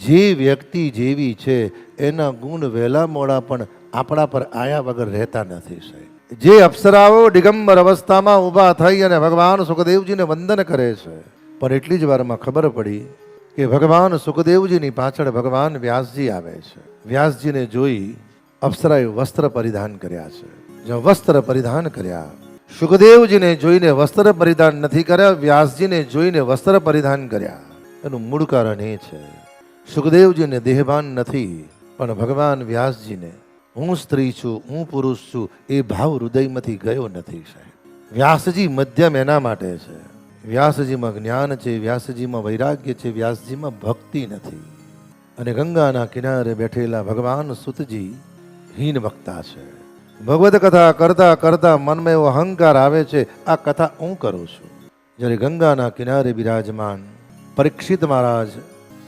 જે વ્યક્તિ જેવી છે, એના ગુણ વહેલા મોડા પણ આપણા પર આયા વગર રહેતા નથી, સાહેબ. જે અપ્સરાઓ દિગંબર અવસ્થામાં ઊભા થઈ અને ભગવાન સુખદેવજીને વંદન કરે છે. પણ એટલી જ વારમાં ખબર પડી કે ભગવાન સુખદેવજીની પાછળ ભગવાન વ્યાસજી આવે છે. વ્યાસજીને જોઈ અપ્સરાએ વસ્ત્ર પરિધાન કર્યા છે. જો વસ્ત્ર પરિધાન કર્યા, સુખદેવજીને જોઈને વસ્ત્ર પરિધાન નથી કર્યા, વ્યાસજીને જોઈને વસ્ત્ર પરિધાન કર્યા. એનું મૂળ કારણ એ છે સુખદેવજીને દેહભાન નથી, પણ ભગવાન વ્યાસજીને, હું સ્ત્રી છું, હું પુરુષ છું, એ ભાવ હૃદયમાંથી ગયો નથી, સાહેબ. વ્યાસજી મધ્યમ એના માટે છે. વ્યાસજીમાં જ્ઞાન છે, વ્યાસજીમાં વૈરાગ્ય છે, વ્યાસજીમાં ભક્તિ નથી. અને ગંગાના કિનારે બેઠેલા ભગવાન સુતજી હીન વક્તા છે. ભગવત કથા કરતા કરતા મનમાં એવો અહંકાર આવે છે, આ કથા હું કરું છું. જ્યારે ગંગાના કિનારે બિરાજમાન પરીક્ષિત મહારાજ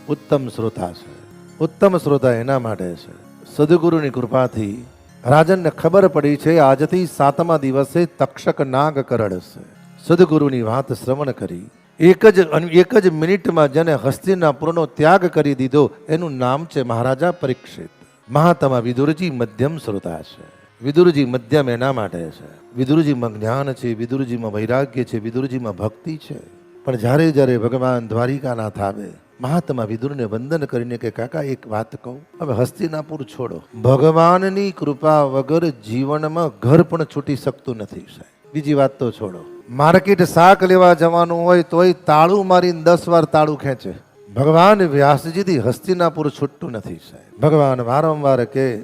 ઉત્તમ શ્રોતા છે. ઉત્તમ શ્રોતા એના માટે છે. સદગુરુની કૃપાથી રાજનને ખબર પડી છે, આજથી સાતમા દિવસે તક્ષક નાગ કરડશે. સદગુરુની વાત શ્રવણ કરી. એક જ એક જ મિનિટમાં જેને હસ્તિનાપુરનો ત્યાગ કરી દીધો, એનું નામ છે મહારાજા પરીક્ષિત. મહાત્મા વિદુરજી મધ્યમ શ્રોતા છે. વિદુરજી મધ્યમ એના માટે છે. વિદુરજીમાં જ્ઞાન છે, વિદુરજીમાં વૈરાગ્ય છે, વિદુરજીમાં ભક્તિ છે. પણ જ્યારે જ્યારે ભગવાન દ્વારિકાનાથ આવે મહાત્મા વિદુરને વંદન કરીને કે, કાકા, એક વાત કહું. હવે હસ્તિનાપુર છોડો. ભગવાનની કૃપા વગર જીવનમાં ઘર પણ છૂટી શકતું નથી, સાહેબ. બીજી વાત તો છોડો. માર્કેટ શાક લેવા જવાનું હોય તોય તાળું મારીને દસ વાર તાળું ખેંચે. ભગવાન વ્યાસજીથી હસ્તિનાપુર છૂટતું નથી, સાહેબ. ભગવાન વારંવાર કે,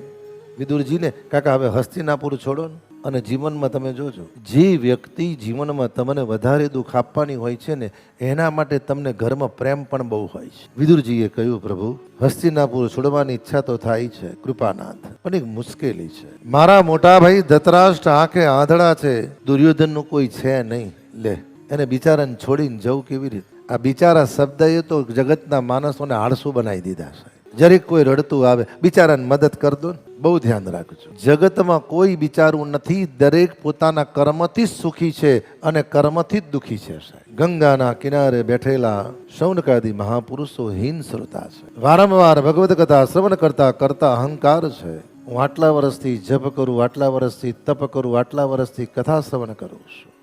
વિદુરજીને, કાકા, હવે હસ્તિનાપુર છોડો ને. અને જીવનમાં તમે જોજો, જે વ્યક્તિ જીવનમાં તમને વધારે દુઃખ આપવાની હોય છે ને, એના માટે તમને ઘરમાં પ્રેમ પણ બહુ હોય છે. વિદુરજીએ કહ્યું, પ્રભુ, હસ્તિનાપુર છોડવાની ઈચ્છા તો થાય છે, કૃપાનાથ, પણ એક મુશ્કેલી છે. મારા મોટા ભાઈ ધતરાષ્ટ્ર આંખે આંધળા છે, દુર્યોધનનું કોઈ છે નહીં. લે, એને બિચારાને છોડીને જવું કેવી રીતે? આ બિચારા શબ્દએ તો જગતના માણસોને આળસુ બનાવી દીધા છે. જરીક કોઈ રડતું આવે, બિચારાને મદદ કર દો ને. બહુ ધ્યાન રાખજો. જગતમાં કોઈ બિચારું નથી, દરેક પોતાના કર્મથી જ સુખી છે અને કર્મથી જ દુખી છે સાહેબ. ગંગાના કિનારે બેઠેલા શૌનકાદી મહાપુરુષો હીન શ્રોતા છે. વારંવાર ભગવદ કથા શ્રવણ કરતા કરતા અહંકાર છે. હું આટલા વર્ષથી જપ કરું, આટલા વર્ષથી તપ કરું, આટલા વર્ષથી કથા શ્રવણ કરું છું.